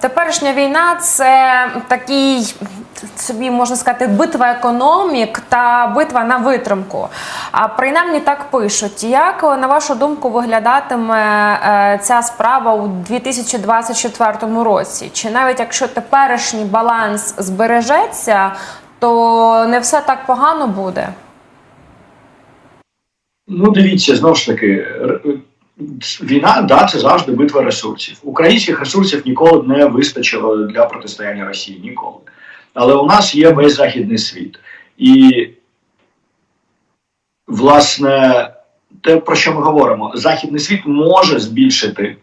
Теперішня війна це такий собі можна сказати битва економік та битва на витримку. А принаймні так пишуть. Як на вашу думку виглядатиме е, ця справа у 2024 році? Чи навіть якщо теперішній баланс збережеться, то не все так погано буде? Ну, дивіться, знову ж таки, війна да, це завжди битва ресурсів. Українських ресурсів ніколи не вистачило для протистояння Росії. Ніколи. Але у нас є весь західний світ. І, власне, те, про що ми говоримо, західний світ може збільшити,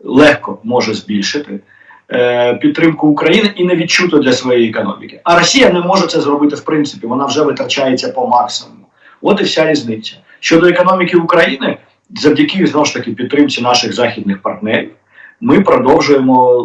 легко може збільшити е, підтримку України і не відчуто для своєї економіки. А Росія не може це зробити в принципі, вона вже витрачається по максимуму. От і вся різниця. Щодо економіки України, завдяки знову ж таки підтримці наших західних партнерів, ми продовжуємо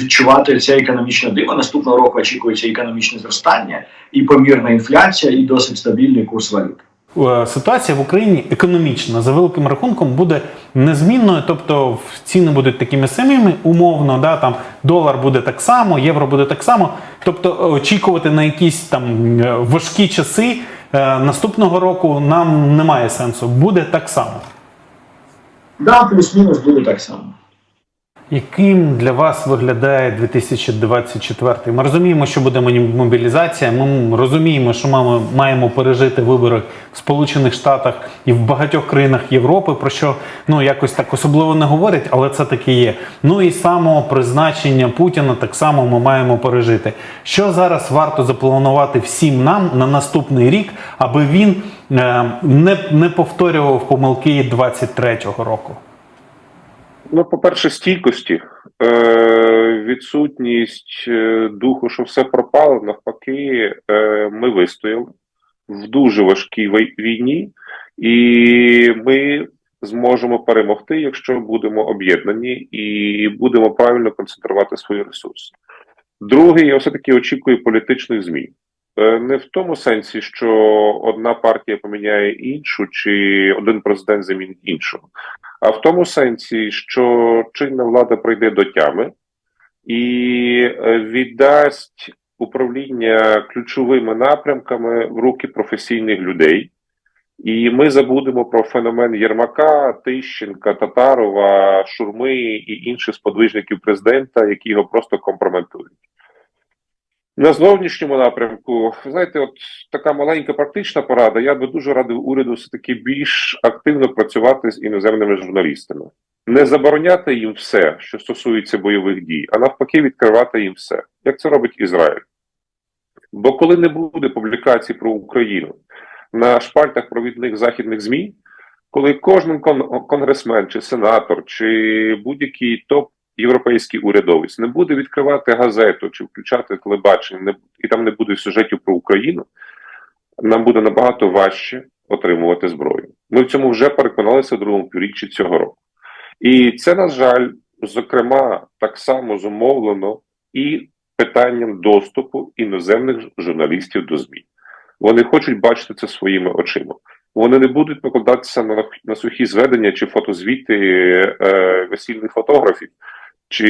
відчувати це економічне диво. Наступного року очікується економічне зростання, і помірна інфляція, і досить стабільний курс валют. Е, Ситуація в Україні економічна за великим рахунком буде незмінною, тобто ціни будуть такими самими, умовно, да, там долар буде так само, євро буде так само. Тобто очікувати на якісь там е, важкі часи е, наступного року нам немає сенсу. Буде так само. Да, плюс-мінус буде так само. Яким для вас виглядає 2024? Ми розуміємо, що буде мобілізація. Ми розуміємо, що ми маємо пережити вибори в Сполучених Штатах і в багатьох країнах Європи, про що ну якось так особливо не говорять, але це таки є. Ну і само призначення Путіна так само ми маємо пережити. Що зараз варто запланувати всім нам на наступний рік, аби він е, не, не повторював помилки 23-го року? Ну, по-перше, стійкості, е, відсутність е, духу, що все пропало, навпаки, е, ми вистояли в дуже важкій війні, і ми зможемо перемогти, якщо будемо об'єднані і будемо правильно концентрувати свої ресурси. Друге, я все-таки очікую політичних змін. Е, Не в тому сенсі, що одна партія поміняє іншу, чи один президент замінить іншого а в тому сенсі, що чинна влада прийде до тями і е, віддасть управління ключовими напрямками в руки професійних людей. І ми забудемо про феномен Єрмака, Тищенка, Татарова, Шурми і інших сподвижників президента, які його просто компрометують. На зовнішньому напрямку, знаєте, от така маленька практична порада. Я би дуже радив уряду все-таки більш активно працювати з іноземними журналістами, не забороняти їм все, що стосується бойових дій, а навпаки, відкривати їм все, як це робить Ізраїль. Бо коли не буде публікацій про Україну на шпальтах провідних західних ЗМІ, коли кожен конгресмен чи сенатор, чи будь-який топ європейський урядовець не буде відкривати газету чи включати телебачення, не, і там не буде сюжетів про Україну, нам буде набагато важче отримувати зброю. Ми в цьому вже переконалися в другому півріччі цього року. І це, на жаль, зокрема, так само зумовлено і питанням доступу іноземних журналістів до ЗМІ. Вони хочуть бачити це своїми очима. Вони не будуть покладатися на, на сухі зведення чи фотозвіти е, весільних фотографів, чи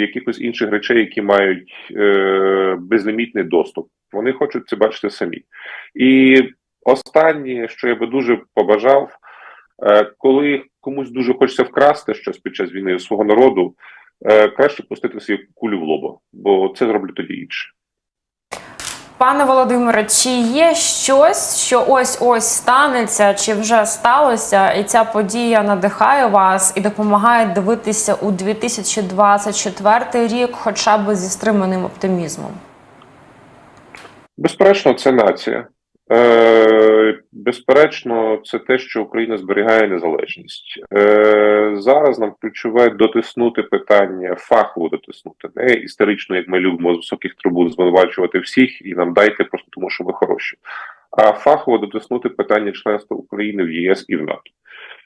якихось інших речей, які мають е, безлімітний доступ. Вони хочуть це бачити самі. І останнє, що я би дуже побажав, е, коли комусь дуже хочеться вкрасти щось під час війни свого народу, е, краще пустити свою кулю в лоба, бо це зроблять тоді інше. Пане Володимире, чи є щось, що ось ось станеться, чи вже сталося, і ця подія надихає вас і допомагає дивитися у 2024 рік, хоча б зі стриманим оптимізмом? Безперечно, це нація. Е, безперечно, це те, що Україна зберігає незалежність. Е, зараз нам ключове дотиснути питання, фахово дотиснути, не історично, як ми любимо з високих трибун звинувачувати всіх, і нам дайте просто тому, що ми хороші, а фахово дотиснути питання членства України в ЄС і в НАТО.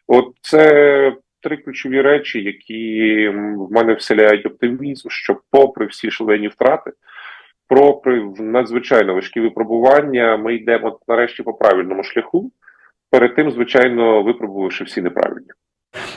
От це три ключові речі, які в мене вселяють оптимізм, що, попри всі шалені втрати, попри надзвичайно важкі випробування, ми йдемо нарешті по правильному шляху. Перед тим, звичайно, випробувавши всі неправильні.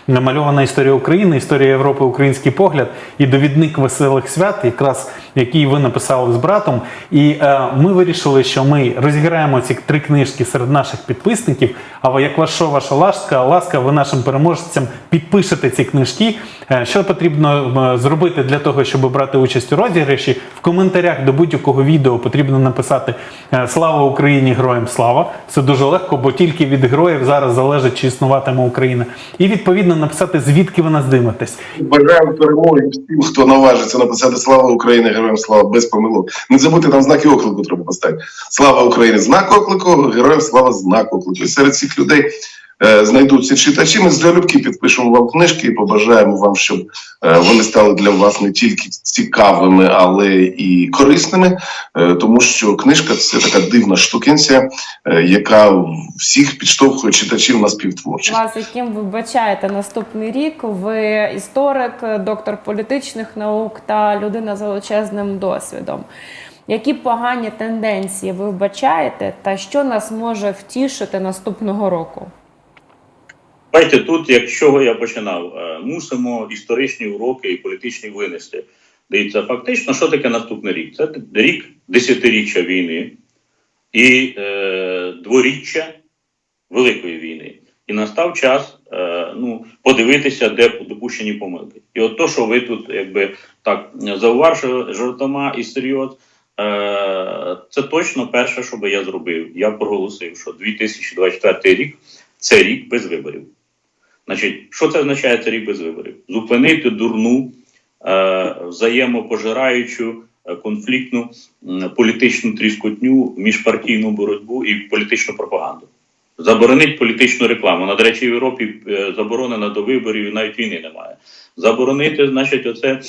Намальована історія України, історія Європи, український погляд і довідник веселих свят, якраз який ви написали з братом. І е, ми вирішили, що ми розіграємо ці три книжки серед наших підписників. А як ваша ваша ласка, ласка, ви нашим переможцям підпишете ці книжки. Е, Що потрібно зробити для того, щоб брати участь у розіграші? В коментарях до будь-якого відео потрібно написати е, Слава Україні! Героям слава! Це дуже легко, бо тільки від героїв зараз залежить, чи існуватиме Україна. І відповідно написати, звідки ви нас дивитесь. Бажаємо перемоги всім, хто наважиться написати Слава Україні, героям слава без помилок. Не забудьте там знаки оклику треба поставити. Слава Україні, знак оклику, героям слава знак оклику. І серед цих людей знайдуться читачі. Ми залюбки підпишемо вам книжки і побажаємо вам, щоб е, вони стали для вас не тільки цікавими, але і корисними, е, тому що книжка це така дивна штукенція, е, яка всіх підштовхує читачів на співтворчість. Вас, яким ви бачаєте наступний рік? Ви історик, доктор політичних наук та людина з величезним досвідом. Які погані тенденції ви вбачаєте, та що нас може втішити наступного року? Бачите, тут, як чого я починав, е, мусимо історичні уроки і політичні винести. Дивіться, фактично, що таке наступний рік? Це рік десятиріччя війни і е, дворіччя Великої війни. І настав час е, ну, подивитися, де допущені помилки. І от то, що ви тут, якби так зауважили жартома і серйоз, е, це точно перше, що би я зробив. Я проголосив, що 2024 рік це рік без виборів. Значить, що це означає це рік без виборів? Зупинити дурну, е, взаємопожираючу, е, конфліктну м, політичну тріскотню, міжпартійну боротьбу і політичну пропаганду. Заборонить політичну рекламу. На до речі, в Європі е, заборонена до виборів і навіть війни немає. Заборонити, значить, оце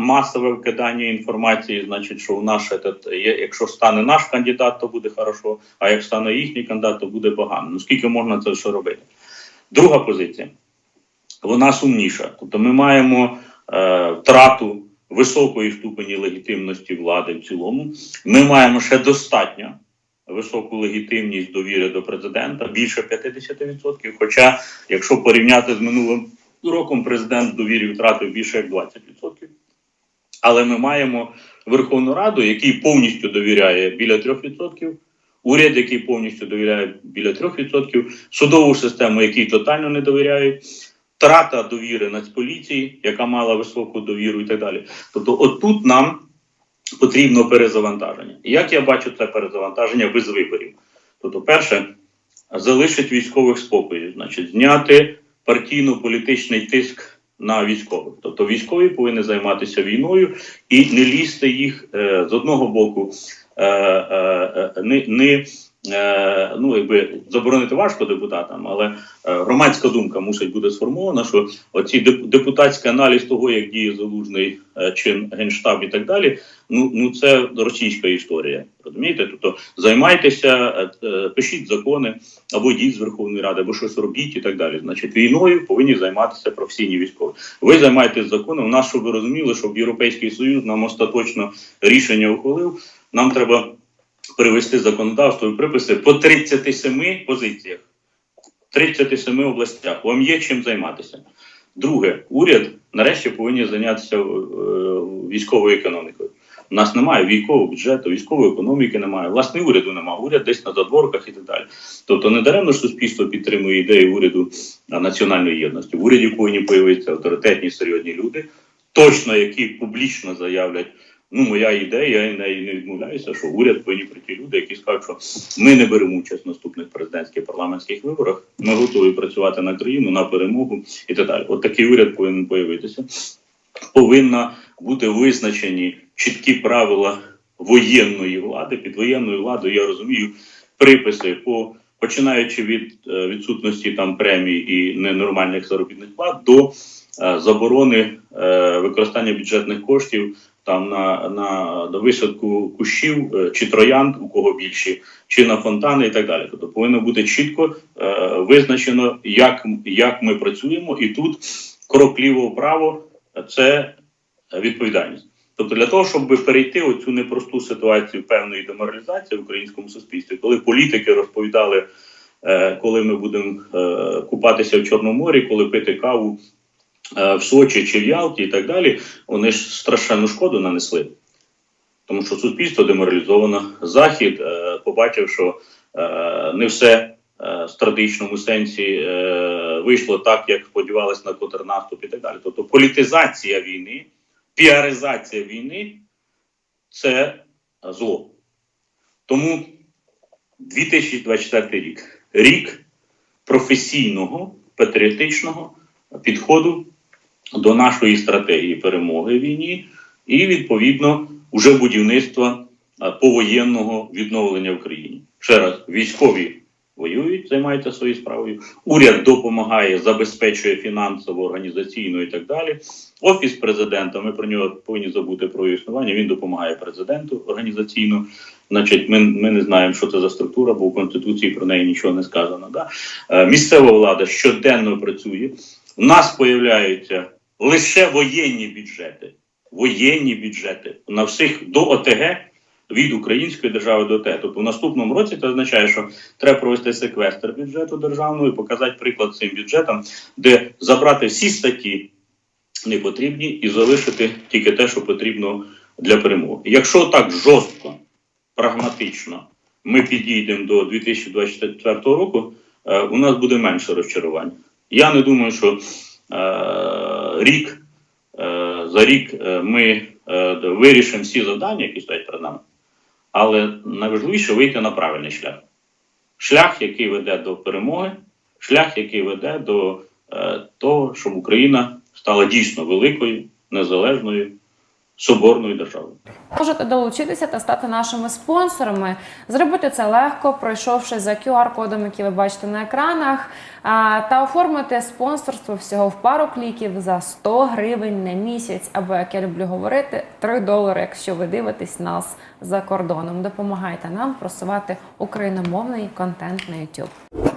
масове вкидання інформації, значить, що у нас этот, якщо стане наш кандидат, то буде хорошо, а як стане їхній кандидат, то буде погано. Ну скільки можна це все робити? Друга позиція, вона сумніша. Тобто ми маємо е, втрату високої ступені легітимності влади в цілому. Ми маємо ще достатньо високу легітимність довіри до президента, більше 50%. Хоча, якщо порівняти з минулим роком, президент довірі втратив більше як 20%. Але ми маємо Верховну Раду, який повністю довіряє біля 3%, уряд, який повністю довіряє біля 3%, судову систему, якій тотально не довіряють, втрата довіри Нацполіції, яка мала високу довіру і так далі. Тобто, отут нам потрібно перезавантаження. І Як я бачу це перезавантаження без виборів? Тобто, перше, залишить військових спокою, значить, зняти партійно-політичний тиск на військових. Тобто військові повинні займатися війною і не лізти їх е, з одного боку, не, не е, ну, якби заборонити важко депутатам, але е, громадська думка мусить бути сформована, що оці деп- депутатський аналіз того, як діє залужний е, чин генштаб і так далі. Ну, ну це російська історія. Розумієте? Тобто займайтеся, е, е, пишіть закони або йдіть з Верховної Ради, або щось робіть і так далі. Значить, війною повинні займатися професійні військові. Ви займаєтесь законом. У нас, щоб ви розуміли, щоб Європейський Союз нам остаточно рішення ухвалив. Нам треба привести законодавство і приписи по 37 позиціях, 37 областях. Вам є чим займатися. Друге, уряд нарешті повинні зайнятися е, військовою економікою. У нас немає військового бюджету, військової економіки немає, власне, уряду немає, уряд десь на задворках і так далі. Тобто не недаремно суспільство підтримує ідею уряду національної єдності. В уряді повинні появитися авторитетні серйозні люди, точно які публічно заявлять. Ну, моя ідея, я неї не відмовляюся, що уряд повинні прийти люди, які скажуть, що ми не беремо участь в наступних президентських парламентських виборах, ми готові працювати на країну, на перемогу і так далі. От такий уряд повинен появитися. Повинна бути визначені чіткі правила воєнної влади. Під воєнною владою я розумію приписи по починаючи від е, відсутності там премій і ненормальних заробітних плат до е, заборони е, використання бюджетних коштів там на, на, висадку кущів е, чи троянд, у кого більші, чи на фонтани і так далі. Тобто повинно бути чітко е, визначено, як, як ми працюємо, і тут крок ліво вправо це відповідальність. Тобто, для того, щоб перейти оцю непросту ситуацію певної деморалізації в українському суспільстві, коли політики розповідали е, коли ми будемо е, купатися в Чорному морі, коли пити каву в Сочі чи в Ялті і так далі, вони ж страшенну шкоду нанесли. Тому що суспільство деморалізовано. Захід е, побачив, що е, не все е, в стратегічному сенсі е, вийшло так, як сподівалися на контрнаступ і так далі. Тобто політизація війни, піаризація війни це зло. Тому 2024 рік рік професійного патріотичного підходу до нашої стратегії перемоги в війні і відповідно уже будівництва повоєнного відновлення в країні. Ще раз, військові воюють, займаються своєю справою. Уряд допомагає, забезпечує фінансово, організаційно і так далі. Офіс президента, ми про нього повинні забути про існування. Він допомагає президенту організаційно. Значить, ми, ми не знаємо, що це за структура, бо в конституції про неї нічого не сказано. Да? Е, місцева влада щоденно працює. У нас появляються лише воєнні бюджети. Воєнні бюджети на всіх до ОТГ від української держави до ОТГ. Тобто в наступному році це означає, що треба провести секвестр бюджету державного і показати приклад цим бюджетам, де забрати всі статті непотрібні і залишити тільки те, що потрібно для перемоги. Якщо так жорстко, прагматично ми підійдемо до 2024 року, е, у нас буде менше розчарувань. Я не думаю, що е, рік е, за рік е, ми е, вирішимо всі завдання, які стоять перед нами. Але найважливіше вийти на правильний шлях. Шлях, який веде до перемоги, шлях, який веде до того, щоб Україна стала дійсно великою, незалежною, соборною державою. Можете долучитися та стати нашими спонсорами. Зробити це легко, пройшовши за QR-кодом, який ви бачите на екранах, та оформити спонсорство всього в пару кліків за 100 гривень на місяць, або як я люблю говорити, 3 долари, якщо ви дивитесь нас за кордоном. Допомагайте нам просувати україномовний контент на YouTube.